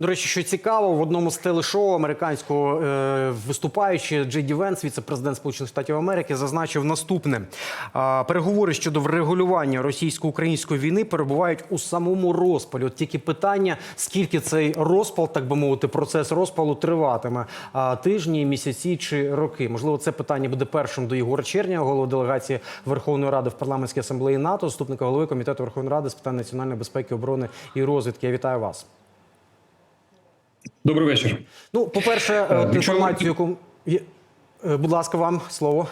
До речі, що цікаво, в одному з телешоу американського е, виступаючи Джей Ді Венс, віце-президент Сполучених Штатів Америки, зазначив наступне: А, переговори щодо врегулювання російсько-української війни перебувають у самому розпалі. От тільки питання, скільки цей розпал, так би мовити, процес розпалу триватиме а, тижні, місяці чи роки. Можливо, це питання буде першим до Єгора Чернєва, голови делегації Верховної Ради в парламентській асамблеї НАТО, заступника голови комітету Верховної Ради з питань національної безпеки, оборони і розвідки. Я вітаю вас. Добрий вечір. Ну, по-перше, е, от Якщо- інформацію, яку е, будь ласка, вам слово.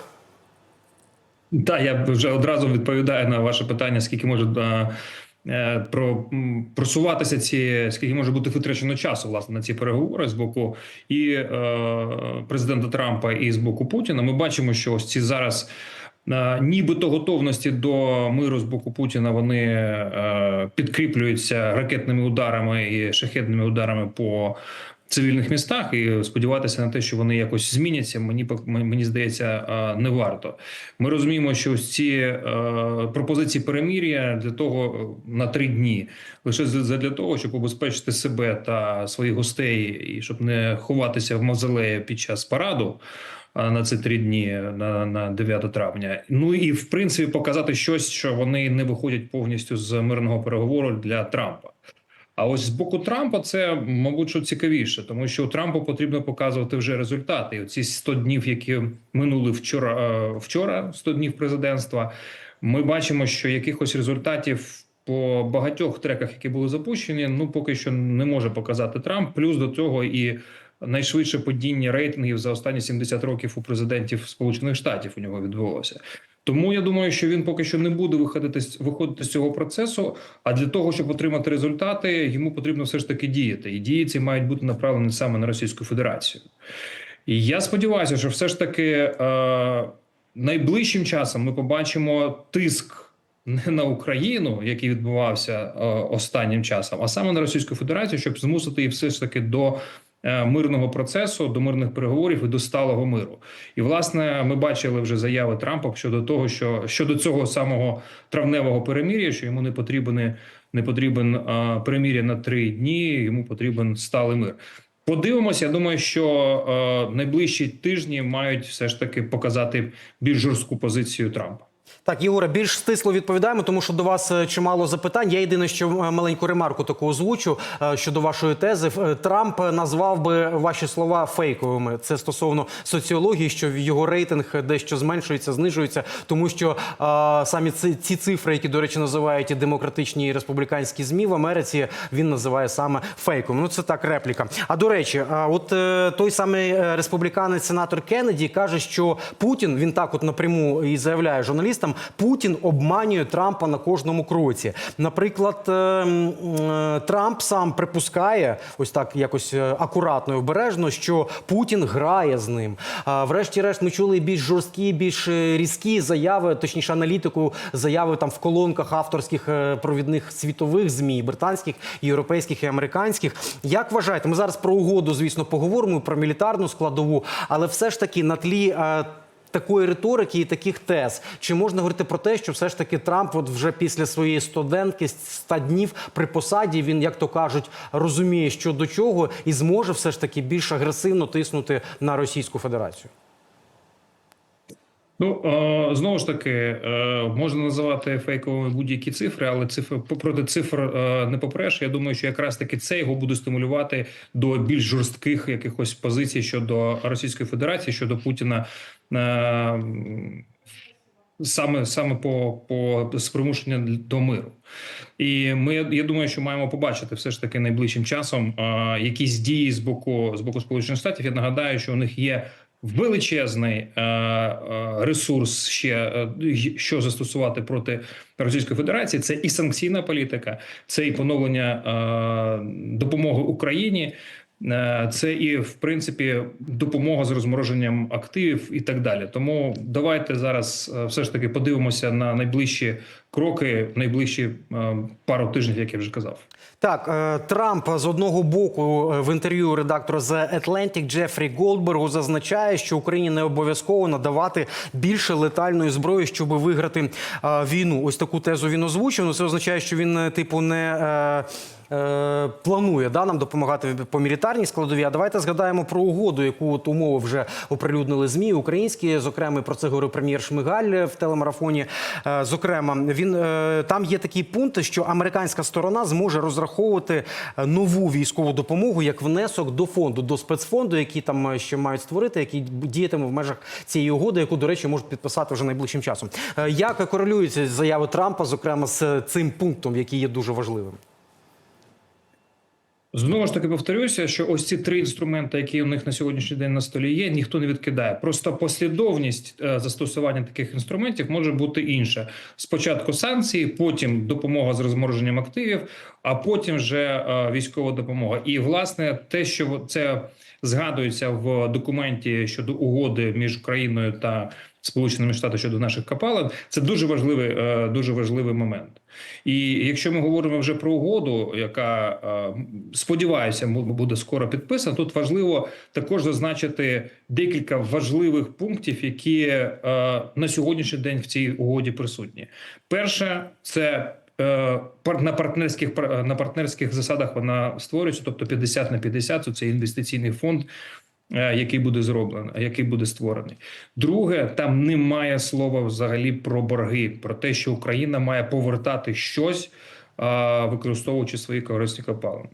Так, я вже одразу відповідаю на ваше питання, скільки може е, е, про просуватися ці, скільки може бути витрачено часу власне на ці переговори з боку і е, президента Трампа і з боку Путіна. Ми бачимо, що ось ці зараз. Е, Нібито готовності до миру з боку Путіна вони е, підкріплюються ракетними ударами і шахетними ударами по цивільних містах, і сподіватися на те, що вони якось зміняться, мені мені здається, е, не варто. Ми розуміємо, що ось ці пропозиції перемір'я для того на три дні, лише для того, щоб убезпечити себе та своїх гостей, і щоб не ховатися в мавзолеї під час параду. На ці три дні на, на 9 травня. Ну і в принципі показати щось, що вони не виходять повністю з мирного переговору для Трампа. А ось з боку Трампа це, мабуть, що цікавіше, тому що Трампу потрібно показувати вже результати. І оці 100 днів, які минули вчора, е, вчора 100 днів президентства. Ми бачимо, що якихось результатів по багатьох треках, які були запущені, ну поки що не може показати Трамп. Плюс до цього і найшвидше падіння рейтингів за останні 70 років у президентів Сполучених Штатів у нього відбулося. Тому я думаю, що він поки що не буде виходити виходити з цього процесу. А для того, щоб отримати результати, йому потрібно все ж таки діяти. І дії ці мають бути направлені саме на Російську Федерацію. І я сподіваюся, що все ж таки е, найближчим часом ми побачимо тиск не на Україну, який відбувався е, останнім часом, а саме на Російську Федерацію, щоб змусити її все ж таки до мирного процесу, до мирних переговорів і до сталого миру. І власне ми бачили вже заяви Трампа щодо того, що щодо цього самого травневого перемір'я, що йому не потрібен не потрібен е, перемір'я на три дні, йому потрібен сталий мир. Подивимося. Я думаю, що е, найближчі тижні мають все ж таки показати більш жорстку позицію Трампа. Так, Єгоре, більш стисло відповідаємо, тому що до вас е, чимало запитань. Я єдине, що е, маленьку ремарку таку озвучу е, щодо вашої тези. Трамп назвав би ваші слова фейковими. Це стосовно соціології, що його рейтинг дещо зменшується, знижується, тому що е, самі ці, ці цифри, які, до речі, називають і демократичні і республіканські змі в Америці, він називає саме фейковим. Ну це так, репліка. А до речі, а от той самий республіканець сенатор Кеннеді каже, що Путін він так, от напряму і заявляє журналістам, Путін обманює Трампа на кожному кроці. Наприклад, е, е, Трамп сам припускає, ось так якось е, акуратно і обережно, що Путін грає з ним. Врешті-решт, ми чули більш жорсткі, більш різкі заяви, точніше аналітику, заяви там в колонках авторських провідних світових змі, британських, європейських і американських. Як вважаєте, ми зараз про угоду, звісно, поговоримо про мілітарну складову, але все ж таки на тлі. Такої риторики і таких тез, чи можна говорити про те, що все ж таки Трамп, от вже після своєї студентки 100 днів при посаді, він, як то кажуть, розуміє, що до чого, і зможе все ж таки більш агресивно тиснути на Російську Федерацію? Ну знову ж таки е, можна називати фейковими будь-які цифри, але цифр проти цифр е, не попреш. Я думаю, що якраз таки це його буде стимулювати до більш жорстких якихось позицій щодо Російської Федерації щодо Путіна. е, Саме саме по по спримушення до миру, і ми я думаю, що маємо побачити все ж таки найближчим часом якісь дії з боку з боку Сполучених Штатів. Я нагадаю, що у них є величезний е, е, ресурс ще е, що застосувати проти Російської Федерації. Це і санкційна політика, це і поновлення допомоги Україні. Це і в принципі допомога з розмороженням активів і так далі. Тому давайте зараз все ж таки подивимося на найближчі кроки в найближчі е, пару тижнів, як я вже казав. Так, е, Трамп з одного боку е, в інтерв'ю редактора The Atlantic Джефрі Голдбергу зазначає, що Україні не обов'язково надавати більше летальної зброї, щоб виграти війну. Ось таку тезу він озвучив. Ну, це означає, що він типу не. Планує да, нам допомагати по мілітарній складовій. А давайте згадаємо про угоду, яку от умови вже оприлюднили змі українські. Зокрема, про це говорив прем'єр Шмигаль в телемарафоні. Зокрема, він е, там є такий пункт, що американська сторона зможе розраховувати е, нову військову допомогу як внесок до фонду, до спецфонду, який там е, ще мають створити, який діятиме в межах цієї угоди, яку, до речі, можуть підписати вже найближчим часом. Як корелюються заяви Трампа, зокрема з цим пунктом, який є дуже важливим? Знову ж таки повторюся, що ось ці три інструменти, які у них на сьогоднішній день на столі є, ніхто не відкидає. Просто послідовність е, застосування таких інструментів може бути інша. Спочатку санкції, потім допомога з розмороженням активів, а потім вже е, військова допомога. І власне те, що це згадується в документі щодо угоди між Україною та Сполученими Штатами щодо наших капалин, це дуже важливий, е, дуже важливий момент. І якщо ми говоримо вже про угоду, яка е, сподіваюся бу- буде скоро підписана, тут важливо також зазначити декілька важливих пунктів, які е, на сьогоднішній день в цій угоді присутні. Перше, це на партнерських на партнерських засадах вона створюється, тобто 50 на 50, це інвестиційний фонд. Е, Який буде зроблений, який буде створений. Друге, там немає слова взагалі про борги, про те, що Україна має повертати щось, використовуючи свої корисні копалини.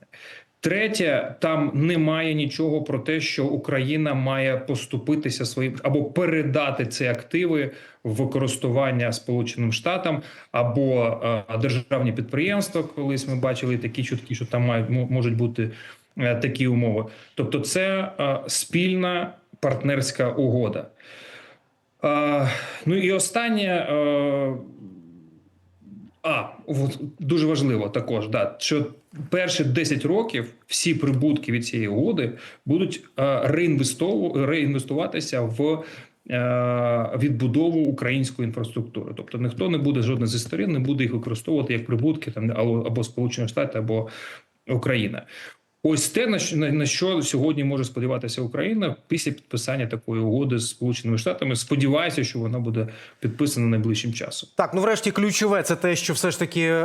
Третє, там немає нічого про те, що Україна має поступитися своїм або передати ці активи в користування Сполученим Штатам або е, державні підприємства. Колись ми бачили такі чутки, що там мають можуть бути е, такі умови. Тобто, це е, спільна партнерська угода. Е, ну і останнє. Е, а, от, дуже важливо також, да, що перші 10 років всі прибутки від цієї угоди будуть е, реінвестову- реінвестуватися в е, відбудову української інфраструктури. Тобто ніхто не буде жодна зі сторін, не буде їх використовувати як прибутки там або Сполучені Штати, або Україна. Ось те, на що, сьогодні може сподіватися Україна після підписання такої угоди з Сполученими Штатами. Сподіваюся, що вона буде підписана найближчим часом. Так, ну врешті ключове це те, що все ж таки е,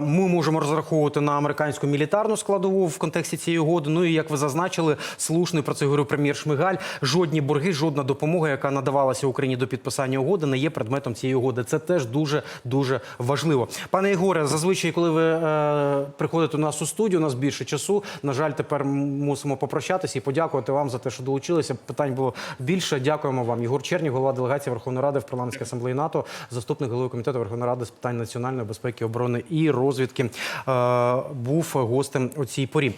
ми можемо розраховувати на американську мілітарну складову в контексті цієї угоди. Ну і як ви зазначили, слушний про це говорив прем'єр Шмигаль. Жодні борги, жодна допомога, яка надавалася Україні до підписання угоди, не є предметом цієї угоди. Це теж дуже дуже важливо. Пане Ігоре, зазвичай, коли ви е, приходите у нас у студію, у нас більше часу. На жаль, тепер мусимо попрощатися і подякувати вам за те, що долучилися. Питань було більше. Дякуємо вам. Єгор Чернів, голова делегації Верховної Ради в парламентській асамблеї НАТО, заступник голови комітету Верховної Ради з питань національної безпеки, оборони і розвідки, е, був гостем у цій порі.